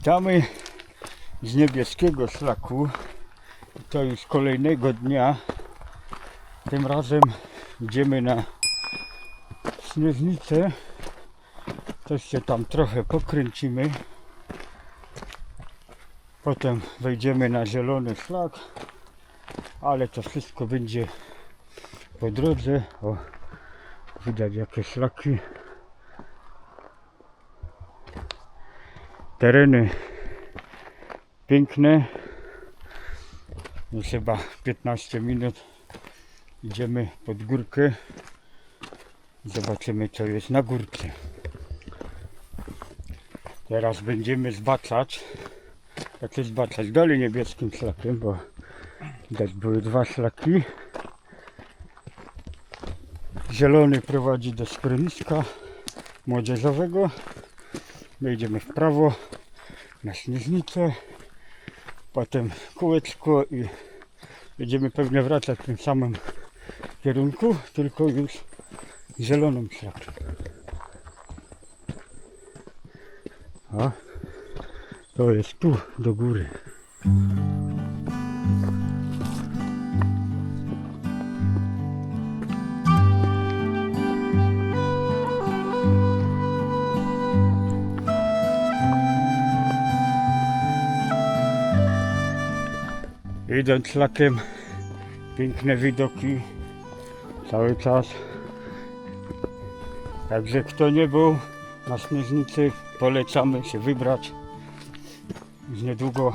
Witamy z niebieskiego szlaku. To już kolejnego dnia. Tym razem idziemy na Śnieżnicę. Też się tam trochę pokręcimy. Potem wejdziemy na zielony szlak. Ale to wszystko będzie po drodze. O, widać jakie szlaki. Tereny piękne. Już chyba 15 minut idziemy pod górkę. Zobaczymy co jest na górce. Teraz będziemy zbaczać. Znaczy zbaczać dalej niebieskim szlakiem, bo widać były dwa szlaki. Zielony prowadzi do schroniska młodzieżowego. My idziemy w prawo na śnieżnicę. Potem kółeczko i będziemy pewnie wracać w tym samym kierunku, tylko już zielonym szlakiem. A to jest tu do góry. Idąc szlakiem, piękne widoki cały czas. Także kto nie był na Śnieżnicy, polecamy się wybrać. Już niedługo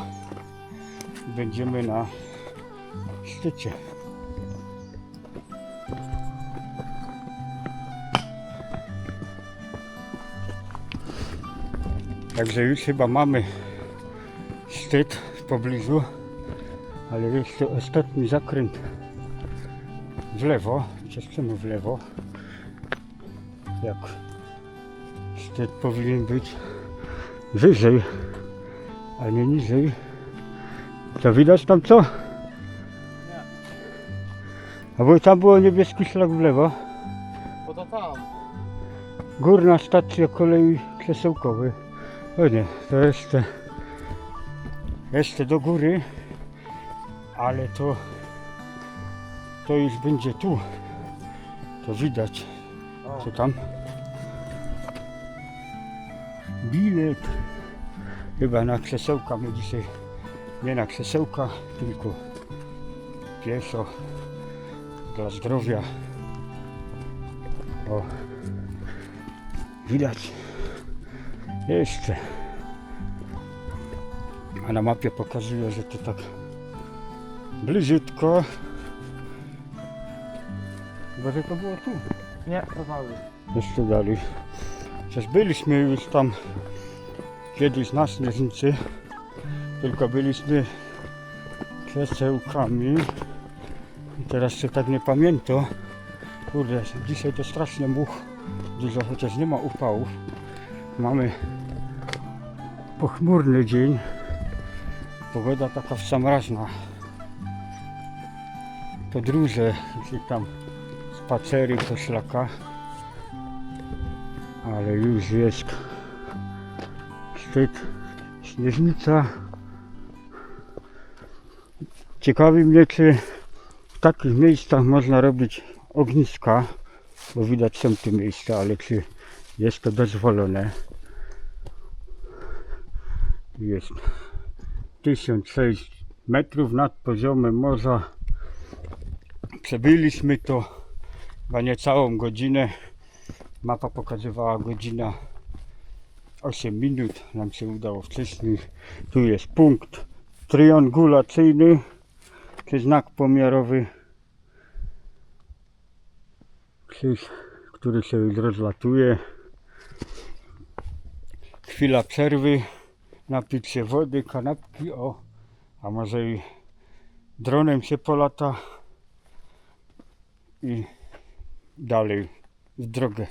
będziemy na szczycie. Także już chyba mamy szczyt w pobliżu. Ale jest to ostatni zakręt w lewo, czemu w lewo, jak szczyt powinien być wyżej, a nie niżej. To widać tam co? A bo tam było niebieski szlak w lewo, Bo to tam. górna stacja kolei krzesełkowej. O nie, to jeszcze, jeszcze do góry ale to to już będzie tu. To widać co tam. Bilet. Chyba na krzesełka my dzisiaj nie na krzesełka tylko pieszo dla zdrowia. O. Widać jeszcze. A na mapie pokazuje, że to tak bliziutko. Że to było tu. Nie, to mały. Jeszcze dalej. Przecież byliśmy już tam kiedyś na Śnieżnicy, tylko byliśmy krzesełkami. I teraz się tak nie pamiętam. Kurde, dzisiaj to strasznie much dużo, chociaż nie ma upałów. Mamy pochmurny dzień. Pogoda taka wsamraźna podróże, czy tam spacery po szlakach, ale już jest szczyt Śnieżnica. Ciekawi mnie, czy w takich miejscach można robić ogniska, bo widać są te miejsca, ale czy jest to dozwolone. Jest 1006 metrów nad poziomem morza. Przebyliśmy to chyba niecałą godzinę. Mapa pokazywała godzina 8 minut. Nam się udało wcześniej. Tu jest punkt triangulacyjny, czy znak pomiarowy. Krzyż, który się rozlatuje. Chwila przerwy. Napić się wody, kanapki, o. A może i dronem się polata i dalej w drogę.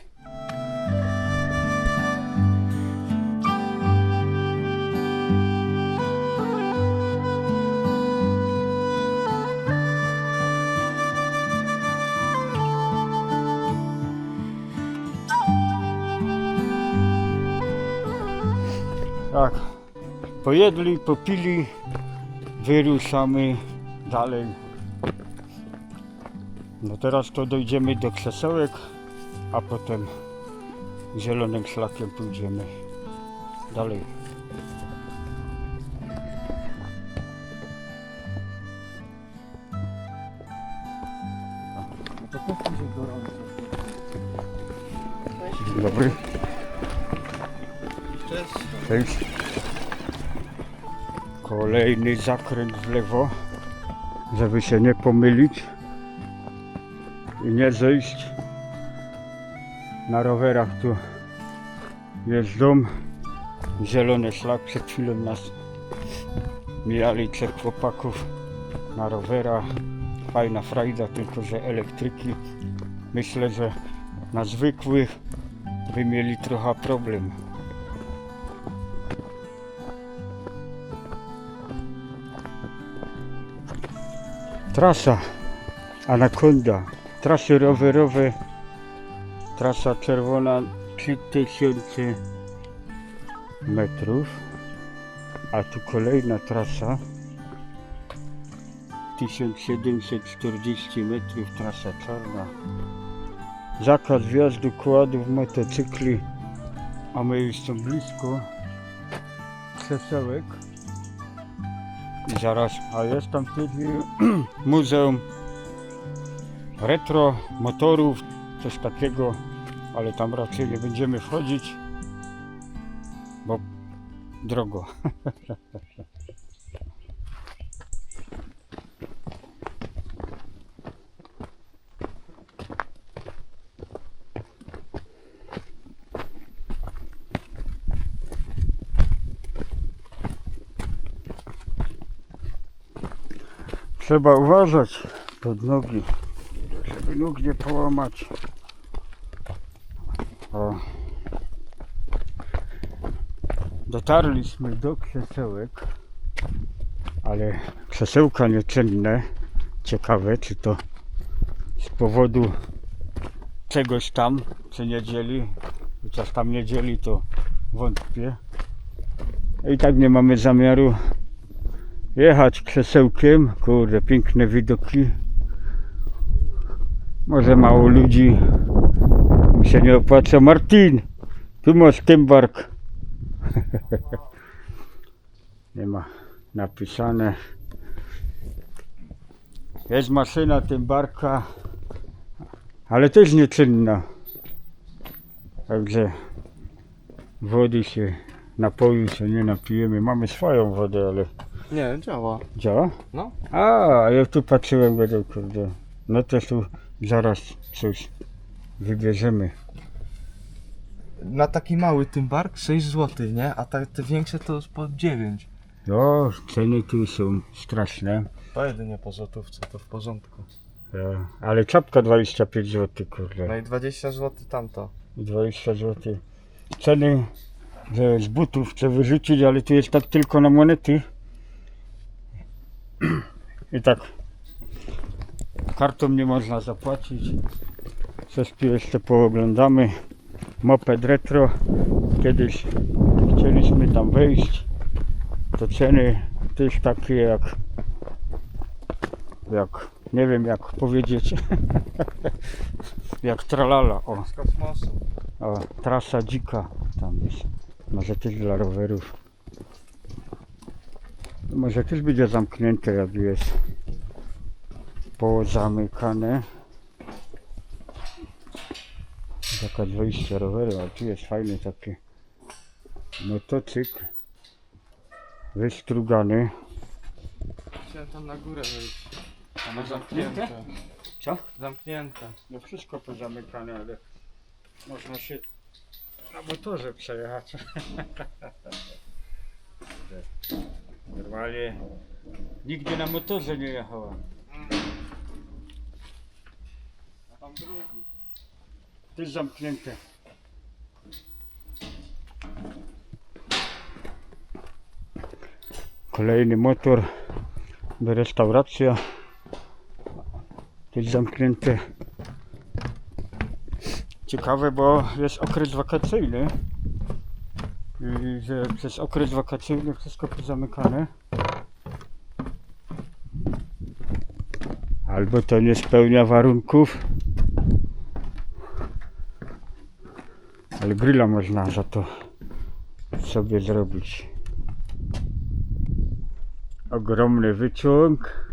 Tak, Pojedli, popili, wyruszamy dalej. No teraz to dojdziemy do krzesełek, a potem zielonym szlakiem pójdziemy dalej. Dzień dobry. Cześć. Kolejny zakręt w lewo, żeby się nie pomylić i nie zejść. Na rowerach tu jeżdżą. Zielony szlak przed chwilą nas mijali trzech chłopaków na rowerach. Fajna frajda, tylko że elektryki. Myślę, że na zwykłych by mieli trochę problem. Trasa Anaconda. Trasy rowerowe. Trasa czerwona 3000 metrów. A tu kolejna trasa 1740 metrów. Trasa czarna. Zakaz wjazdu kładów motocykli. A my już są blisko krzesełek. Zaraz, a jest tam wtedy muzeum retro motorów, coś takiego, ale tam raczej nie będziemy wchodzić, bo drogo. Trzeba uważać pod nogi, nóg nie połamać. O. Dotarliśmy do krzesełek, ale krzesełka nieczynne. Ciekawe, czy to z powodu czegoś tam, czy niedzieli. Chociaż tam niedzieli to wątpię. I tak nie mamy zamiaru jechać krzesełkiem. Kurde, piękne widoki. Może mało ludzi. Mi się nie opłaca. Martin, tu masz Tymbark. nie ma napisane. Jest maszyna Tymbarka, ale też nieczynna. Także wody się, napoju się nie napijemy. Mamy swoją wodę, ale Nie, działa. Działa? No. A, ja tu patrzyłem, będę kurde. No to tu zaraz coś wybierzemy. Na taki mały tym bark 6 zł, nie? A te, te większe to już po 9. No, ceny tu są straszne. To jedynie po złotówce, to w porządku. Ja, ale czapka 25 zł, No kurde. i 20 zł tamto. 20 zł. Ceny, że z butów chcę wyrzucić, ale tu jest tak tylko na monety. I tak kartą nie można zapłacić. Coś tu jeszcze pooglądamy. Moped retro. Kiedyś chcieliśmy tam wejść. To ceny też takie jak jak nie wiem jak powiedzieć jak tralala. O. O, trasa dzika tam jest. Może też dla rowerów. Może też będzie zamknięte jak jest pozamykane. Zakaz wejścia roweru, a tu jest fajny taki motocykl wystrugany. Chciałem tam na górę wejść. A Zamknięte. Co? Zamknięte. No wszystko pozamykane, ale można się na motorze przejechać. Normalnie nigdy na motorze nie jechałem. Jest zamknięte. Kolejny motor do restauracja. Jest zamknięte. Ciekawe, bo jest okres wakacyjny. I że przez okres wakacyjny wszystko pozamykane. Albo to nie spełnia warunków. Ale grilla można za to sobie zrobić. Ogromny wyciąg.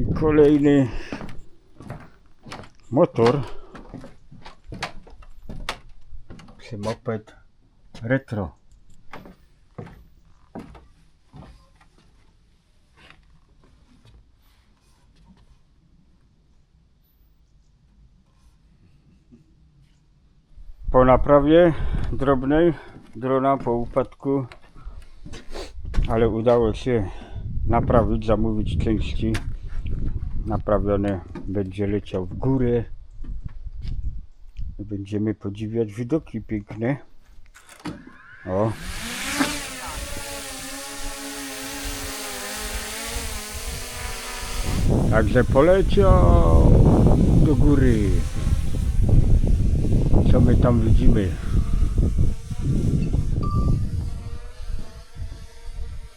I kolejny motor. Czy moped retro. Po naprawie drobnej drona po upadku, ale udało się naprawić, zamówić części. Naprawione będzie leciał w górę. Będziemy podziwiać widoki piękne. O. Także poleciał do góry. Co my tam widzimy?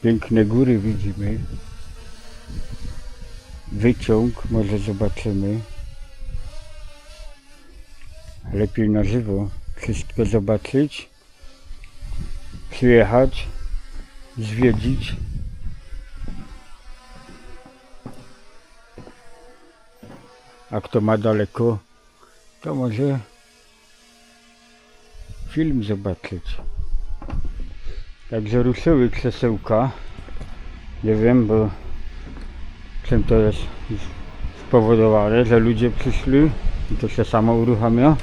Piękne góry widzimy. Wyciąg może zobaczymy. Lepiej na żywo wszystko zobaczyć. Przyjechać, zwiedzić. A kto ma daleko, to może film zobaczyć. Także ruszyły krzesełka. Nie wiem, bo czym to jest spowodowane, że ludzie przyszli i to się samo uruchamia.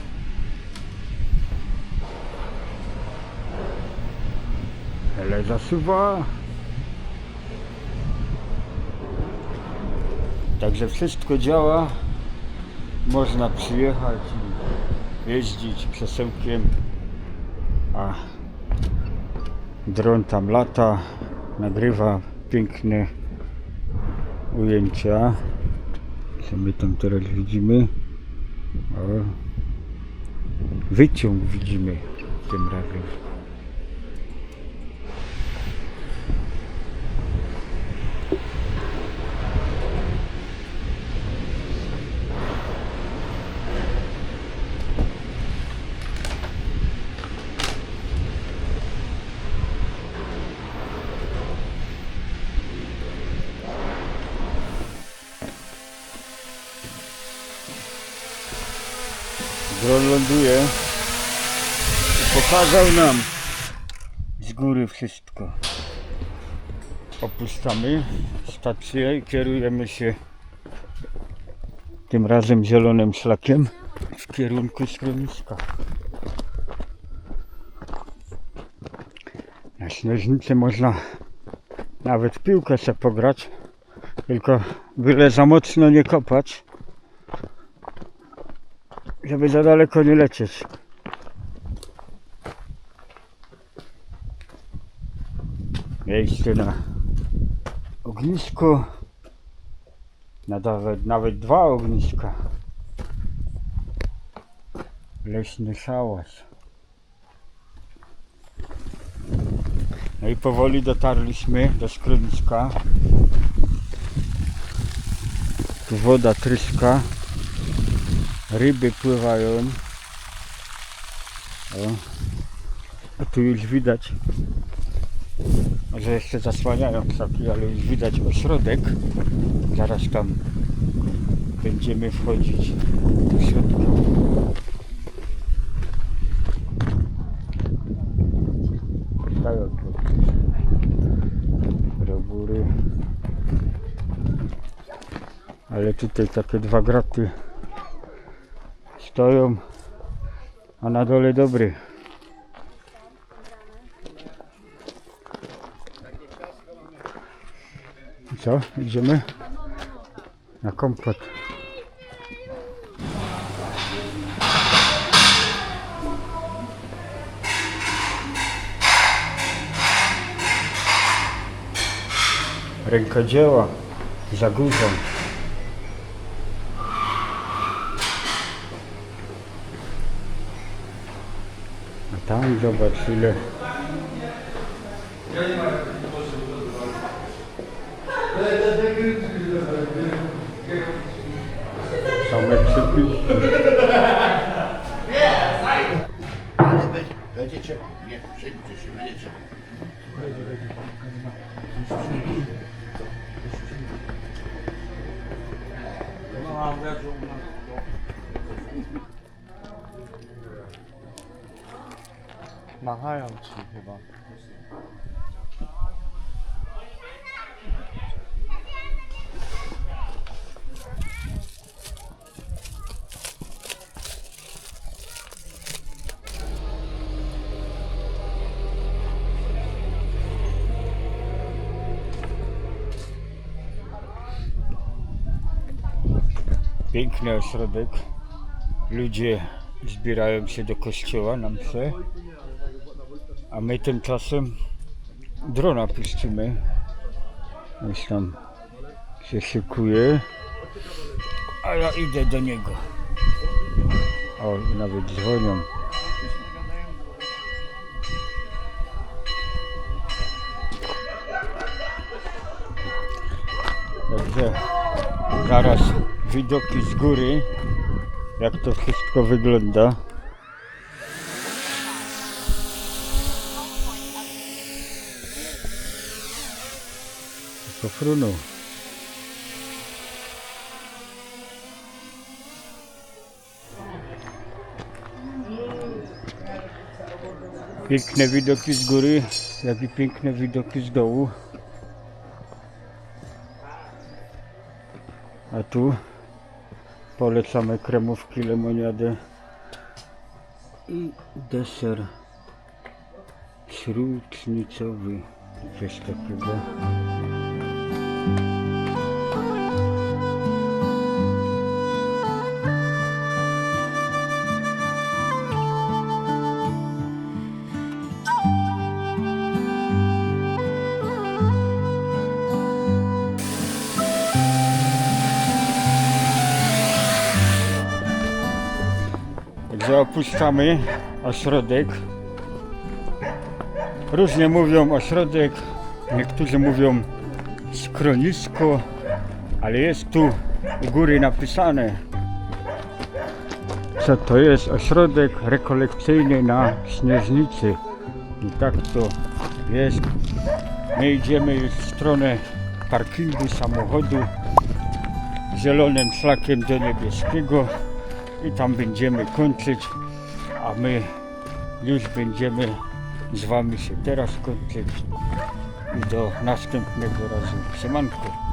Ale zasuwa. Także wszystko działa. Można przyjechać i jeździć krzesełkiem. A dron tam lata, nagrywa piękne ujęcia. Co my tam teraz widzimy? O, wyciąg widzimy tym razem. Ląduje pokazał nam z góry wszystko. Opuszczamy stację i kierujemy się tym razem zielonym szlakiem w kierunku schroniska. Na śnieżnicy można nawet piłkę sobie pograć, tylko byle za mocno nie kopać żeby za daleko nie lecieć. Miejsce na ognisko. Na nawet, nawet dwa ogniska. Leśny szałas. No i powoli dotarliśmy do schroniska. Tu woda tryska. Ryby pływają. O. A tu już widać, może jeszcze zasłaniają krzaki, ale już widać ośrodek. Zaraz tam będziemy wchodzić do środka. Tu robury. Ale tutaj takie dwa graty stoją, a na dole dobry. Co? Idziemy? Na kompot. Rękodzieła za górą. Tam zobacz ile. Same przepiski. Ale będzie, będzie ciepło. Nie, przejmujcie się, będzie ciepło. Machają ci chyba. Piękny ośrodek. Ludzie zbierają się do kościoła na mszę. A my tymczasem drona puścimy. Już tam się szykuje. A ja idę do niego. O, nawet dzwonią. Także zaraz widoki z góry, jak to wszystko wygląda. Pofrunął. Piękne widoki z góry, jak i piękne widoki z dołu. A tu polecamy kremówki, lemoniadę i deser śródnicowy. Coś takiego. Także opuszczamy ośrodek. Różnie mówią ośrodek, niektórzy mówią schronisko, ale jest tu u góry napisane, co to jest ośrodek rekolekcyjny na Śnieżnicy. I tak to jest. My idziemy już w stronę parkingu samochodu zielonym szlakiem do niebieskiego i tam będziemy kończyć, a my już będziemy z Wami się teraz kończyć do następnego razu. Siemanko.